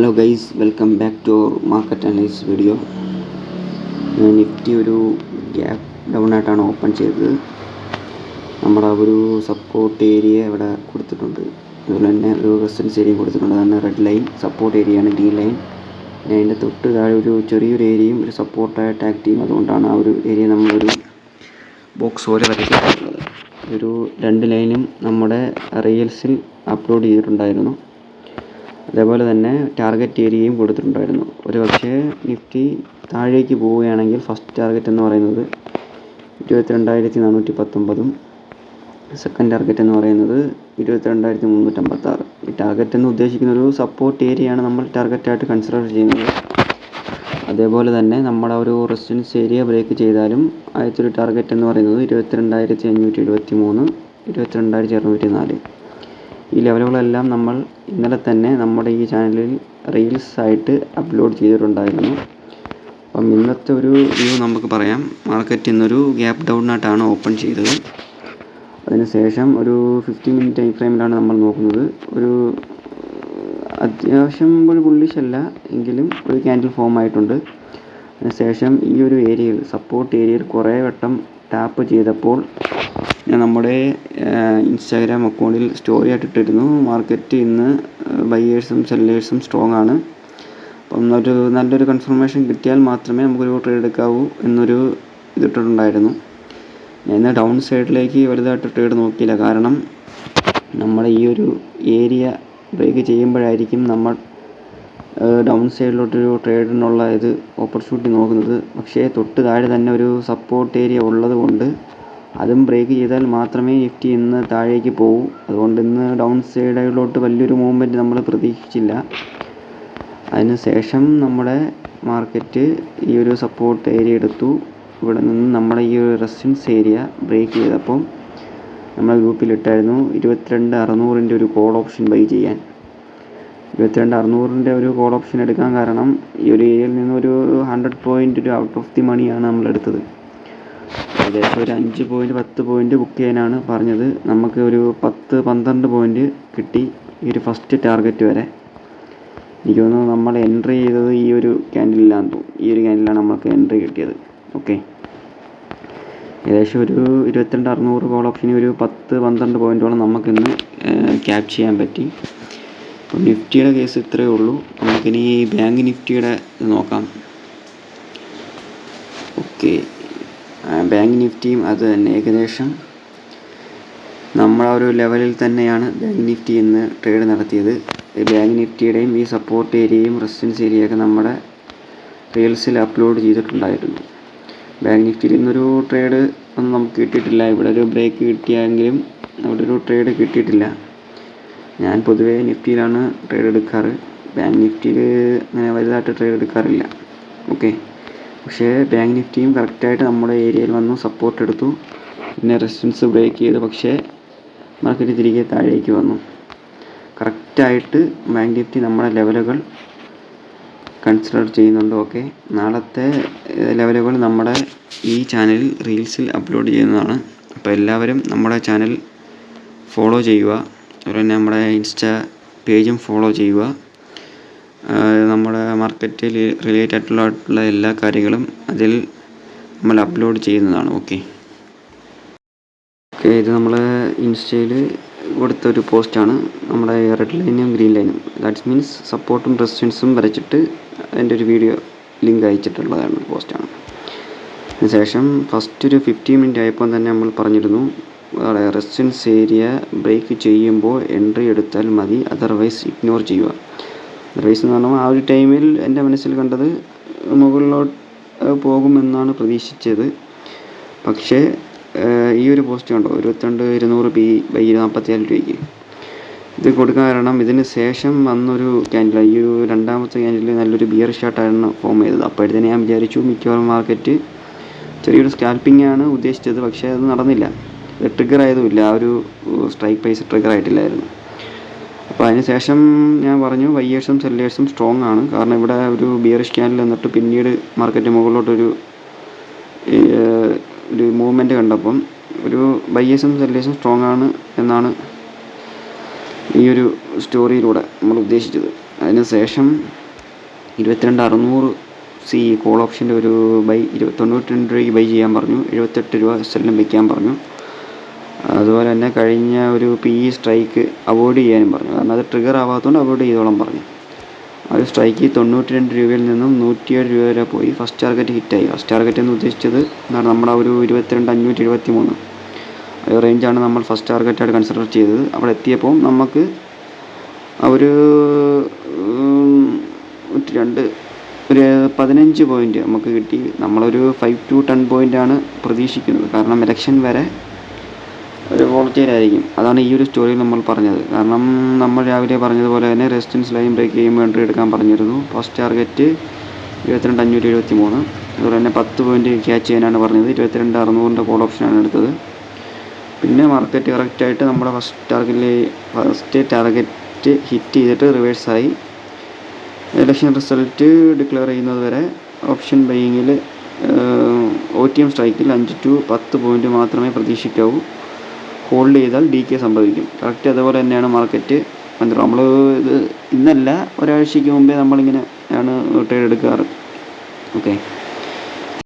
Hello guys welcome back to market analyse video Nifty ഒരു gap down ആയിട്ടാണ് open ചെയ്തത്. നമ്മുടെ ഒരു സപ്പോർട്ട് ഏരിയ ഇവിടെ കൊടുത്തിട്ടുണ്ട്. അതുപോലെ തന്നെ ഒരു റെസിഡൻസ് ഏരിയ കൊടുത്തിട്ടുണ്ട്. അതാണ് റെഡ് ലൈൻ സപ്പോർട്ട് ഏരിയയാണ് ഗ്രീൻ ലൈൻ അതിന്റെ തൊട്ട് താഴെ ഒരു ചെറിയൊരു ഏരിയയും ഒരു സപ്പോർട്ടായിട്ട് ആക്ട് ചെയ്യും. അതുകൊണ്ടാണ് ആ ഒരു ഏരിയ നമ്മളൊരു ബോക്സ് പോലെ വരയ്ക്കാറുള്ളത് ഒരു രണ്ട് ലൈനും നമ്മുടെ റീൽസിൽ അപ്ലോഡ് ചെയ്തിട്ടുണ്ടായിരുന്നു. അതേപോലെ തന്നെ ടാർഗറ്റ് ഏരിയയും കൊടുത്തിട്ടുണ്ടായിരുന്നു. ഒരു പക്ഷേ നിഫ്റ്റി താഴേക്ക് പോവുകയാണെങ്കിൽ ഫസ്റ്റ് ടാർഗറ്റ് എന്ന് പറയുന്നത് ഇരുപത്തിരണ്ടായിരത്തി നാനൂറ്റി പത്തൊമ്പതും സെക്കൻഡ് ടാർഗറ്റ് എന്ന് പറയുന്നത് ഇരുപത്തിരണ്ടായിരത്തി മുന്നൂറ്റമ്പത്താറ് ഈ ടാർഗറ്റ് എന്ന് ഉദ്ദേശിക്കുന്ന ഒരു സപ്പോർട്ട് ഏരിയയാണ് നമ്മൾ ടാർഗറ്റായിട്ട് കൺസിഡർ ചെയ്യുന്നത്. അതേപോലെ തന്നെ നമ്മുടെ ഒരു റെസിഡൻസ് ഏരിയ ബ്രേക്ക് ചെയ്താലും ആദ്യത്തെ ഒരു ടാർഗറ്റ് എന്ന് പറയുന്നത് ഇരുപത്തിരണ്ടായിരത്തി അഞ്ഞൂറ്റി എഴുപത്തി മൂന്ന് ഇരുപത്തിരണ്ടായിരത്തി അറുന്നൂറ്റി നാല് ഈ ലെവലുകളെല്ലാം നമ്മൾ ഇന്നലെ തന്നെ നമ്മുടെ ഈ ചാനലിൽ റീൽസ് ആയിട്ട് അപ്ലോഡ് ചെയ്തിട്ടുണ്ടായിരുന്നു. അപ്പം ഇന്നത്തെ ഒരു വ്യൂ നമുക്ക് പറയാം. മാർക്കറ്റ് ഇന്നൊരു ഗ്യാപ്പ് ഡൗണിനായിട്ടാണ് ഓപ്പൺ ചെയ്തത്. അതിനുശേഷം ഒരു ഫിഫ്റ്റി മിനിറ്റ് ടൈം ഫ്രെയിമിലാണ് നമ്മൾ നോക്കുന്നത്. ഒരു അത്യാവശ്യം ഒരു ബുള്ളിഷ് അല്ല എങ്കിലും ഒരു ക്യാൻഡിൽ ഫോം ആയിട്ടുണ്ട്. അതിനുശേഷം ഈ ഒരു ഏരിയയിൽ സപ്പോർട്ട് ഏരിയയിൽ കുറേ വട്ടം ടാപ്പ് ചെയ്തപ്പോൾ ഞാൻ നമ്മുടെ ഇൻസ്റ്റാഗ്രാം അക്കൗണ്ടിൽ സ്റ്റോറി ആയിട്ട് ഇട്ടിരുന്നു. മാർക്കറ്റ് ഇന്ന് ബയേഴ്സും സെല്ലേഴ്സും സ്ട്രോങ് ആണ്. അപ്പം ഒരു നല്ലൊരു കൺഫർമേഷൻ കിട്ടിയാൽ മാത്രമേ നമുക്കൊരു ട്രേഡ് എടുക്കാവൂ എന്നൊരു ഇതിട്ടിട്ടുണ്ടായിരുന്നു. ഞാൻ ഇന്ന് ഡൗൺ സൈഡിലേക്ക് വലുതായിട്ട് ട്രേഡ് നോക്കിയില്ല. കാരണം നമ്മുടെ ഈ ഒരു ഏരിയ ബ്രേക്ക് ചെയ്യുമ്പോഴായിരിക്കും നമ്മൾ ഡൗൺ സൈഡിലോട്ടൊരു ട്രേഡിനുള്ള ഇത് ഓപ്പർച്യൂണിറ്റി നോക്കുന്നത്. പക്ഷേ തൊട്ട് താഴെ തന്നെ ഒരു സപ്പോർട്ട് ഏരിയ ഉള്ളത് കൊണ്ട് അതും ബ്രേക്ക് ചെയ്താൽ മാത്രമേ നിഫ്റ്റി ഇന്ന് താഴേക്ക് പോകൂ അതുകൊണ്ട് ഇന്ന് ഡൗൺ സൈഡിലോട്ട് വലിയൊരു മൂവ്മെന്റ് നമ്മൾ പ്രതീക്ഷിച്ചില്ല. അതിന് ശേഷം നമ്മുടെ മാർക്കറ്റ് ഈ ഒരു സപ്പോർട്ട് ഏരിയ എടുത്തു. ഇവിടെ നിന്ന് നമ്മുടെ ഈ ഒരു റെസിസ്റ്റൻസ് ഏരിയ ബ്രേക്ക് ചെയ്തപ്പോൾ നമ്മുടെ ഗ്രൂപ്പിലിട്ടായിരുന്നു ഇരുപത്തിരണ്ട് അറുന്നൂറിന്റെ ഒരു കോൾ ഓപ്ഷൻ ബൈ ചെയ്യാൻ. ഇരുപത്തിരണ്ട് അറുന്നൂറിന്റെ ഒരു കോൾ ഓപ്ഷൻ എടുക്കാൻ കാരണം ഈ ഒരു ഏരിയയിൽ നിന്ന് ഒരു ഹൺഡ്രഡ് പോയിന്റ് ഒരു ഔട്ട് ഓഫ് ദി മണിയാണ് നമ്മൾ എടുത്തത്. ഏകദേശം ഒരു അഞ്ച് പോയിന്റ് പത്ത് പോയിന്റ് ബുക്ക് ചെയ്യാനാണ് പറഞ്ഞത്. നമുക്ക് ഒരു പത്ത് പന്ത്രണ്ട് പോയിന്റ് കിട്ടി ഈ ഒരു ഫസ്റ്റ് ടാർഗറ്റ് വരെ. എനിക്ക് തോന്നുന്നു നമ്മൾ എൻട്രി ചെയ്തത് ഈ ഒരു ക്യാൻഡിലാണെന്ന് തോന്നുന്നു ഈ ഒരു ക്യാൻഡിലാണ് നമുക്ക് എൻട്രി കിട്ടിയത്. ഓക്കെ ഏകദേശം ഒരു ഇരുപത്തിരണ്ട് അറുന്നൂറ് കോൾ ഓപ്ഷന് ഒരു പത്ത് പന്ത്രണ്ട് പോയിന്റോളം നമുക്കിന്ന് ക്യാപ് ചെയ്യാൻ പറ്റി. അപ്പം നിഫ്റ്റിയുടെ കേസ് ഇത്രയേ ഉള്ളൂ. നമുക്കിനി ബാങ്ക് നിഫ്റ്റിയുടെ നോക്കാം. ഓക്കെ ബാങ്ക് നിഫ്റ്റിയും അത് തന്നെ ഏകദേശം നമ്മൾ ആ ഒരു ലെവലിൽ തന്നെയാണ് ബാങ്ക് നിഫ്റ്റി ഇന്ന് ട്രേഡ് നടത്തിയത്. ബാങ്ക് നിഫ്റ്റിയുടെയും ഈ സപ്പോർട്ട് ഏരിയയും റെസിസ്റ്റൻസ് ഏരിയയൊക്കെ നമ്മുടെ റീൽസിൽ അപ്ലോഡ് ചെയ്തിട്ടുണ്ടായിരുന്നു. ബാങ്ക് നിഫ്റ്റിയിൽ ഇന്നൊരു ട്രേഡ് ഒന്നും നമുക്ക് കിട്ടിയിട്ടില്ല. ഇവിടെ ഒരു ബ്രേക്ക് കിട്ടിയെങ്കിലും അവിടെ ഒരു ട്രേഡ് കിട്ടിയിട്ടില്ല. ഞാൻ പൊതുവേ നിഫ്റ്റിയിലാണ് ട്രേഡ് എടുക്കാറ്. ബാങ്ക് നിഫ്റ്റിയിൽ അങ്ങനെ വലുതായിട്ട് ട്രേഡ് എടുക്കാറില്ല. ഓക്കെ പക്ഷേ ബാങ്ക് നിഫ്റ്റിയും കറക്റ്റായിട്ട് നമ്മുടെ ഏരിയയിൽ വന്നു സപ്പോർട്ട് എടുത്തു. പിന്നെ റെസിസ്റ്റൻസ് ബ്രേക്ക് ചെയ്തു പക്ഷേ മാർക്കറ്റ് തിരികെ താഴേക്ക് വന്നു. കറക്റ്റായിട്ട് ബാങ്ക് നിഫ്റ്റി നമ്മുടെ ലെവലുകൾ കൺസിഡർ ചെയ്യുന്നുണ്ട് ഓക്കെ നാളത്തെ ലെവലുകൾ നമ്മുടെ ഈ ചാനലിൽ റീൽസിൽ അപ്ലോഡ് ചെയ്യുന്നതാണ്. അപ്പോൾ എല്ലാവരും നമ്മുടെ ചാനൽ ഫോളോ ചെയ്യുക. അതുപോലെ തന്നെ നമ്മുടെ ഇൻസ്റ്റാ പേജും ഫോളോ ചെയ്യുക. നമ്മുടെ മാർക്കറ്റിൽ റിലേറ്റഡ് ആയിട്ടുള്ള എല്ലാ കാര്യങ്ങളും അതിൽ നമ്മൾ അപ്ലോഡ് ചെയ്യുന്നതാണ്. ഓക്കെ ഓക്കെ ഇത് നമ്മൾ ഇൻസ്റ്റയിൽ കൊടുത്ത ഒരു പോസ്റ്റാണ് നമ്മുടെ റെഡ് ലൈനും ഗ്രീൻ ലൈനും ദാറ്റ്സ് മീൻസ് സപ്പോർട്ടും റെസിസ്റ്റൻസും വരച്ചിട്ട് അതിന്റെ ഒരു വീഡിയോ ലിങ്ക് അയച്ചിട്ടുള്ളതാണ് പോസ്റ്റാണ് അതിനുശേഷം ഫസ്റ്റ് ഒരു ഫിഫ്റ്റി മിനിറ്റ് ആയപ്പോൾ തന്നെ നമ്മൾ പറഞ്ഞിരുന്നു റെസിസ്റ്റൻസ് ഏരിയ ബ്രേക്ക് ചെയ്യുമ്പോൾ എൻട്രി എടുത്താൽ മതി അതർവൈസ് ഇഗ്നോർ ചെയ്യുക. അതർവൈസ് എന്ന് പറഞ്ഞാൽ ആ ഒരു ടൈമിൽ എന്റെ മനസ്സിൽ കണ്ടത് മുകളിലോട്ട് പോകുമെന്നാണ് പ്രതീക്ഷിച്ചത്. പക്ഷേ ഈ ഒരു പോസ്റ്റ് കണ്ടോ? ഇരുപത്തിരണ്ട് ഇരുന്നൂറ് പി ബൈ നാൽപ്പത്തിനാല് രൂപയ്ക്ക് ഇത് കൊടുക്കാൻ കാരണം ഇതിന് ശേഷം വന്നൊരു ക്യാൻഡിൽ ഈ ഒരു രണ്ടാമത്തെ ക്യാൻഡിൽ നല്ലൊരു ബിയർ ഷർട്ടായിരുന്നു ഫോം ചെയ്തത്. അപ്പോഴത്തേന് ഞാൻ വിചാരിച്ചു മിക്കവാറും മാർക്കറ്റ് ചെറിയൊരു സ്കാൽപ്പിംഗ് ആണ് ഉദ്ദേശിച്ചത്. പക്ഷേ അത് നടന്നില്ല. ട്രിഗർ ആയതുമില്ല. ആ ഒരു സ്ട്രൈക്ക് പ്രൈസ് ട്രിഗർ ആയിട്ടില്ലായിരുന്നു. അപ്പോൾ അതിന് ശേഷം ഞാൻ പറഞ്ഞു വയ്യേഴ്സും സെല്ലേഴ്സും സ്ട്രോങ് ആണ്. കാരണം ഇവിടെ ഒരു ബിയറിഷ് ക്യാനിൽ എന്നിട്ട് പിന്നീട് മാർക്കറ്റ് മുകളിലോട്ടൊരു ഒരു മൂവ്മെന്റ് കണ്ടപ്പം ഒരു ബയ്യേഴ്സും സെല്ലേഴ്സും സ്ട്രോങ് ആണ് എന്നാണ് ഈ ഒരു സ്റ്റോറിയിലൂടെ നമ്മൾ ഉദ്ദേശിച്ചത്. അതിന് ശേഷം ഇരുപത്തിരണ്ട് അറുന്നൂറ് സി കോൾ ഓപ്ഷന്റെ ഒരു ബൈ ഇരുപത്തി തൊണ്ണൂറ്റി രണ്ട് രൂപയ്ക്ക് ബൈ ചെയ്യാൻ പറഞ്ഞു. എഴുപത്തെട്ട് രൂപ സെല്ലും വയ്ക്കാൻ പറഞ്ഞു. അതുപോലെ തന്നെ കഴിഞ്ഞ ഒരു പി ഇ സ്ട്രൈക്ക് അവോയ്ഡ് ചെയ്യാനും പറഞ്ഞു. കാരണം അത് ട്രിഗർ ആവാത്തതുകൊണ്ട് അവോയ്ഡ് ചെയ്തോളം പറഞ്ഞു. ആ ഒരു സ്ട്രൈക്ക് തൊണ്ണൂറ്റി രണ്ട് രൂപയിൽ നിന്നും നൂറ്റിയേഴ് രൂപ വരെ പോയി. ഫസ്റ്റ് ടാർഗറ്റ് ഹിറ്റായി ഫസ്റ്റ് ടാർഗറ്റ് എന്ന് ഉദ്ദേശിച്ചത് എന്താണ്? നമ്മുടെ ഒരു ഇരുപത്തിരണ്ട് അഞ്ഞൂറ്റി എഴുപത്തി മൂന്ന് ഒരു റേഞ്ചാണ് നമ്മൾ ഫസ്റ്റ് ടാർഗറ്റായിട്ട് കൺസിഡർ ചെയ്തത്. അവിടെ എത്തിയപ്പോൾ നമുക്ക് ഒരു രണ്ട് ഒരു പതിനഞ്ച് പോയിന്റ് നമുക്ക് കിട്ടി. നമ്മളൊരു ഫൈവ് ടു ടെൻ പോയിന്റാണ് പ്രതീക്ഷിക്കുന്നത്. കാരണം ഇലക്ഷൻ വരെ ഒരു വോളറ്റൈലായിരിക്കും അതാണ് ഈ ഒരു സ്റ്റോറിയിൽ നമ്മൾ പറഞ്ഞത്. കാരണം നമ്മൾ രാവിലെ പറഞ്ഞതുപോലെ തന്നെ റെസിസ്റ്റൻസ് ലൈൻ ബ്രേക്ക് ചെയ്യുമ്പോൾ എൻട്രി എടുക്കാൻ പറഞ്ഞിരുന്നു. ഫസ്റ്റ് ടാർഗറ്റ് ഇരുപത്തിരണ്ട് അഞ്ഞൂറ്റി എഴുപത്തി മൂന്ന് അതുപോലെ തന്നെ പത്ത് പോയിന്റ് ക്യാച്ച് ചെയ്യാനാണ് പറഞ്ഞത്. ഇരുപത്തിരണ്ട് അറുന്നൂറിന്റെ കോൾ ഓപ്ഷനാണ് എടുത്തത്. പിന്നെ മാർക്കറ്റ് കറക്റ്റായിട്ട് നമ്മുടെ ഫസ്റ്റ് ടാർഗറ്റിൽ ഫസ്റ്റ് ടാർഗറ്റ് ഹിറ്റ് ചെയ്തിട്ട് റിവേഴ്സായി ഇലക്ഷൻ റിസൾട്ട് ഡിക്ലെയർ ചെയ്യുന്നത് വരെ ഓപ്ഷൻ ബൈയിങ്ങിൽ ഒ ടി എം സ്ട്രൈക്കിൽ അഞ്ച് ടു പത്ത് പോയിന്റ് മാത്രമേ പ്രതീക്ഷിക്കാവൂ. ഹോൾഡ് ചെയ്താൽ ഡി കെ സംഭവിക്കും. കറക്റ്റ് അതുപോലെ തന്നെയാണ് മാർക്കറ്റ്. മനസ്സിലാവും നമ്മൾ ഇത് ഇന്നല്ല ഒരാഴ്ചയ്ക്ക് മുമ്പേ നമ്മളിങ്ങനെ ആണ് ട്രേഡ് എടുക്കാറ്. ഓക്കെ